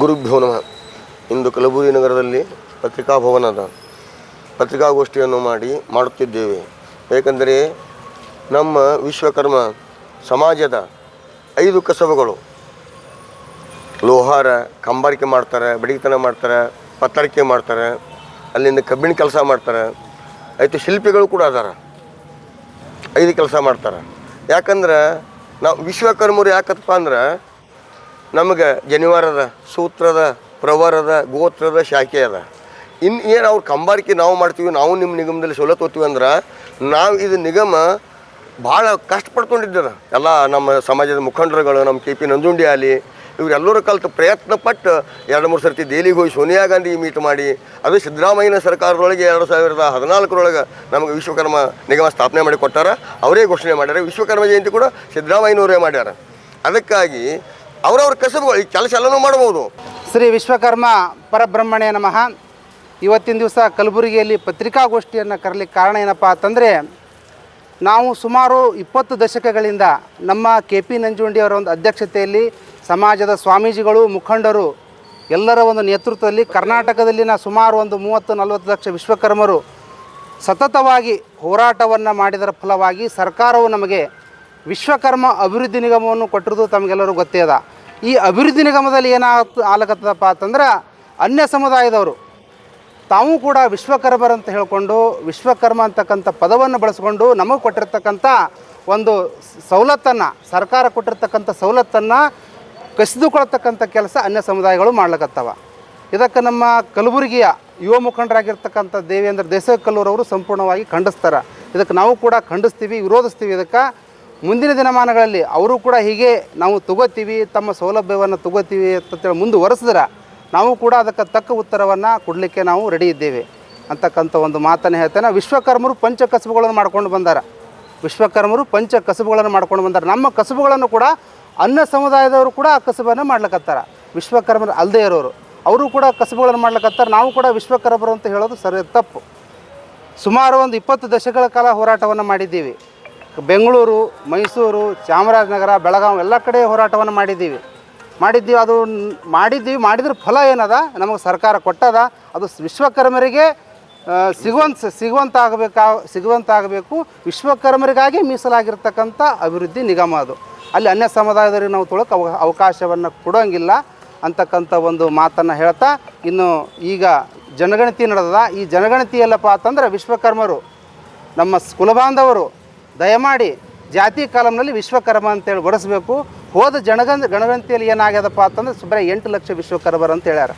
ಗುರುಭ್ಯೋ ನಮಃ. ಇಂದು ಕಲಬುರಗಿ ನಗರದಲ್ಲಿ ಪತ್ರಿಕಾಭವನದ ಪತ್ರಿಕಾಗೋಷ್ಠಿಯನ್ನು ಮಾಡಿ, ಮಾಡುತ್ತಿದ್ದೇವೆ. ಏಕೆಂದರೆ ನಮ್ಮ ವಿಶ್ವಕರ್ಮ ಸಮಾಜದ ಐದು ಕಸಬುಗಳು. ಲೋಹಾರ ಕಂಬಾರಿಕೆ ಮಾಡ್ತಾರೆ, ಬಡಿಗೆತನ ಮಾಡ್ತಾರೆ, ಪತ್ತರಿಕೆ ಮಾಡ್ತಾರೆ, ಅಲ್ಲಿಂದ ಕಬ್ಬಿಣ ಕೆಲಸ ಮಾಡ್ತಾರೆ. ಆಯಿತು ಶಿಲ್ಪಿಗಳು ಕೂಡ ಅದಾರ. ಐದು ಕೆಲಸ ಮಾಡ್ತಾರೆ. ಯಾಕಂದ್ರೆ ನಾವು ವಿಶ್ವಕರ್ಮರು ಯಾಕಪ್ಪ ಅಂದ್ರೆ ನಮಗೆ ಜನಿವಾರದ ಸೂತ್ರದ, ಪ್ರವರದ, ಗೋತ್ರದ ಶಾಖೆ ಅದ. ಇನ್ನು ಏನು ಅವ್ರು ಕಂಬಾರಿಕೆ ನಾವು ಮಾಡ್ತೀವಿ, ನಾವು ನಿಮ್ಮ ನಿಗಮದಲ್ಲಿ ಸವಲತ್ತು ಹೋಗ್ತೀವಿ ಅಂದ್ರೆ, ನಾವು ಇದು ನಿಗಮ ಭಾಳ ಕಷ್ಟಪಡ್ಕೊಂಡಿದ್ದದ. ಎಲ್ಲ ನಮ್ಮ ಸಮಾಜದ ಮುಖಂಡರುಗಳು, ನಮ್ಮ ಕೆ ಪಿ ನಂಜುಂಡಿ ಆಲಿ, ಇವರೆಲ್ಲರೂ ಕಲ್ತು ಪ್ರಯತ್ನ ಪಟ್ಟು ಎರಡು ಮೂರು ಸರ್ತಿ ದೆಹಲಿಗೆ ಹೋಗಿ ಸೋನಿಯಾ ಗಾಂಧಿ ಮೀಟ್ ಮಾಡಿ, ಅದು ಸಿದ್ದರಾಮಯ್ಯನ ಸರ್ಕಾರದೊಳಗೆ ಎರಡು ಸಾವಿರದ ಹದಿನಾಲ್ಕರೊಳಗೆ ನಮಗೆ ವಿಶ್ವಕರ್ಮ ನಿಗಮ ಸ್ಥಾಪನೆ ಮಾಡಿ ಕೊಟ್ಟಾರ, ಅವರೇ ಘೋಷಣೆ ಮಾಡ್ಯಾರ. ವಿಶ್ವಕರ್ಮ ಜಯಂತಿ ಕೂಡ ಸಿದ್ದರಾಮಯ್ಯನವರೇ ಮಾಡ್ಯಾರ. ಅದಕ್ಕಾಗಿ ಅವ್ರವ್ರ ಕಸಬುಗಳು, ಈ ಕೆಲಸ ಎಲ್ಲನೂ ಮಾಡ್ಬೋದು. ಶ್ರೀ ವಿಶ್ವಕರ್ಮ ಪರಬ್ರಹ್ಮಣ್ಯ ನಮಃ. ಇವತ್ತಿನ ದಿವಸ ಕಲಬುರಗಿಯಲ್ಲಿ ಪತ್ರಿಕಾಗೋಷ್ಠಿಯನ್ನು ಕರಲಿಕ್ಕೆ ಕಾರಣ ಏನಪ್ಪ ಅಂತಂದರೆ, ನಾವು ಸುಮಾರು ಇಪ್ಪತ್ತು ದಶಕಗಳಿಂದ ನಮ್ಮ ಕೆ ಪಿ ನಂಜುಂಡಿಯವರ ಒಂದು ಅಧ್ಯಕ್ಷತೆಯಲ್ಲಿ ಸಮಾಜದ ಸ್ವಾಮೀಜಿಗಳು, ಮುಖಂಡರು ಎಲ್ಲರ ಒಂದು ನೇತೃತ್ವದಲ್ಲಿ ಕರ್ನಾಟಕದಲ್ಲಿನ ಸುಮಾರು ಒಂದು ಮೂವತ್ತು ನಲವತ್ತು ಲಕ್ಷ ವಿಶ್ವಕರ್ಮರು ಸತತವಾಗಿ ಹೋರಾಟವನ್ನು ಮಾಡಿದರ ಫಲವಾಗಿ ಸರ್ಕಾರವು ನಮಗೆ ವಿಶ್ವಕರ್ಮ ಅಭಿವೃದ್ಧಿ ನಿಗಮವನ್ನು ಕೊಟ್ಟಿರೋದು ತಮಗೆಲ್ಲರೂ ಗೊತ್ತೇ ಅದ. ಈ ಅಭಿವೃದ್ಧಿ ನಿಗಮದಲ್ಲಿ ಏನಾಗ್ತು ಆಲಕತ್ತದಪ್ಪ ಅಂತಂದ್ರೆ ಅನ್ಯ ಸಮುದಾಯದವರು ತಾವು ಕೂಡ ವಿಶ್ವಕರ್ಮರಂತ ಹೇಳಿಕೊಂಡು ವಿಶ್ವಕರ್ಮ ಅಂತಕ್ಕಂಥ ಪದವನ್ನು ಬಳಸ್ಕೊಂಡು ನಮಗೆ ಕೊಟ್ಟಿರ್ತಕ್ಕಂಥ ಒಂದು ಸವಲತ್ತನ್ನು, ಸರ್ಕಾರ ಕೊಟ್ಟಿರ್ತಕ್ಕಂಥ ಸವಲತ್ತನ್ನು ಕಸಿದುಕೊಳ್ತಕ್ಕಂಥ ಕೆಲಸ ಅನ್ಯ ಸಮುದಾಯಗಳು ಮಾಡ್ಲಕತ್ತವ. ಇದಕ್ಕೆ ನಮ್ಮ ಕಲಬುರಗಿಯ ಯುವ ಮುಖಂಡರಾಗಿರ್ತಕ್ಕಂಥ ದೇವೇಂದ್ರ ದೇಸಕಲ್ಲೂರವರು ಸಂಪೂರ್ಣವಾಗಿ ಖಂಡಿಸ್ತಾರೆ. ಇದಕ್ಕೆ ನಾವು ಕೂಡ ಖಂಡಿಸ್ತೀವಿ, ವಿರೋಧಿಸ್ತೀವಿ ಇದಕ್ಕೆ. ಮುಂದಿನ ದಿನಮಾನಗಳಲ್ಲಿ ಅವರು ಕೂಡ ಹೀಗೆ ನಾವು ತಗೋತೀವಿ, ತಮ್ಮ ಸೌಲಭ್ಯವನ್ನು ತಗೋತೀವಿ ಅಂತೇಳಿ ಮುಂದುವರೆಸಿದ್ರೆ ನಾವು ಕೂಡ ಅದಕ್ಕೆ ತಕ್ಕ ಉತ್ತರವನ್ನು ಕೊಡಲಿಕ್ಕೆ ನಾವು ರೆಡಿ ಇದ್ದೇವೆ ಅಂತಕ್ಕಂಥ ಒಂದು ಮಾತನ್ನು ಹೇಳ್ತೇನೆ. ವಿಶ್ವಕರ್ಮರು ಪಂಚ ಕಸಬುಗಳನ್ನು ಮಾಡ್ಕೊಂಡು ಬಂದಾರ. ವಿಶ್ವಕರ್ಮರು ಪಂಚ ಕಸಬುಗಳನ್ನು ಮಾಡ್ಕೊಂಡು ಬಂದಾರ. ನಮ್ಮ ಕಸಬುಗಳನ್ನು ಕೂಡ ಅನ್ನ ಸಮುದಾಯದವರು ಕೂಡ ಆ ಕಸಬನ್ನು ಮಾಡ್ಲಕತ್ತಾರ. ವಿಶ್ವಕರ್ಮರು ಅಲ್ಲದೆ ಇರೋರು. ಅವರು ಕೂಡ ಕಸಬುಗಳನ್ನು ಮಾಡ್ಲಕತ್ತಾರ. ನಾವು ಕೂಡ ವಿಶ್ವಕರ್ಮರು ಅಂತ ಹೇಳೋದು ಸರಿ ತಪ್ಪು. ಸುಮಾರು ಒಂದು ಇಪ್ಪತ್ತು ದಶಕಗಳ ಕಾಲ ಹೋರಾಟವನ್ನು ಮಾಡಿದ್ದೀವಿ. ಬೆಂಗಳೂರು, ಮೈಸೂರು, ಚಾಮರಾಜನಗರ ಬೆಳಗಾವಿ ಎಲ್ಲ ಕಡೆ ಹೋರಾಟವನ್ನು ಮಾಡಿದ್ದೀವಿ. ಮಾಡಿದ್ದೀವಿ, ಅದು ಮಾಡಿದ್ದೀವಿ, ಮಾಡಿದ್ರ ಫಲ ಏನದ? ನಮಗೆ ಸರ್ಕಾರ ಕೊಟ್ಟದ? ಅದು ವಿಶ್ವಕರ್ಮರಿಗೆ ಸಿಗುವಂತ, ಸಿಗುವಂತಾಗಬೇಕಾ, ಸಿಗುವಂತಾಗಬೇಕು. ವಿಶ್ವಕರ್ಮರಿಗಾಗಿ ಮೀಸಲಾಗಿರ್ತಕ್ಕಂಥ ಅಭಿವೃದ್ಧಿ ನಿಗಮ ಅದು. ಅಲ್ಲಿ ಅನ್ಯ ಸಮುದಾಯದವರಿಗೆ ನಾವು ತೊಳಕ್ಕೆ ಅವ, ಅವಕಾಶವನ್ನು ಕೊಡೋಂಗಿಲ್ಲ ಅಂತಕ್ಕಂಥ ಒಂದು ಮಾತನ್ನು ಹೇಳ್ತಾ, ಇನ್ನು ಈಗ ಜನಗಣತಿ ನಡೆದದ. ಈ ಜನಗಣತಿ ಎಲ್ಲಪ್ಪ ಅಂತಂದ್ರೆ ವಿಶ್ವಕರ್ಮರು, ನಮ್ಮ ಕುಲಬಾಂಧವರು ದಯಮಾಡಿ ಜಾತಿ ಕಾಲಂನಲ್ಲಿ ವಿಶ್ವಕರ್ಮ ಅಂತೇಳಿ ಬರೆಸಬೇಕು ಹೋದ ಜನಗಣ ಗಣಗಂತಿಯಲ್ಲಿ ಏನಾಗ್ಯದಪ್ಪ ಅಂತಂದ್ರೆ ಸುಮಾರು ಎಂಟು ಲಕ್ಷ ವಿಶ್ವಕರ್ಮರು ಅಂತ ಹೇಳ್ಯಾರ.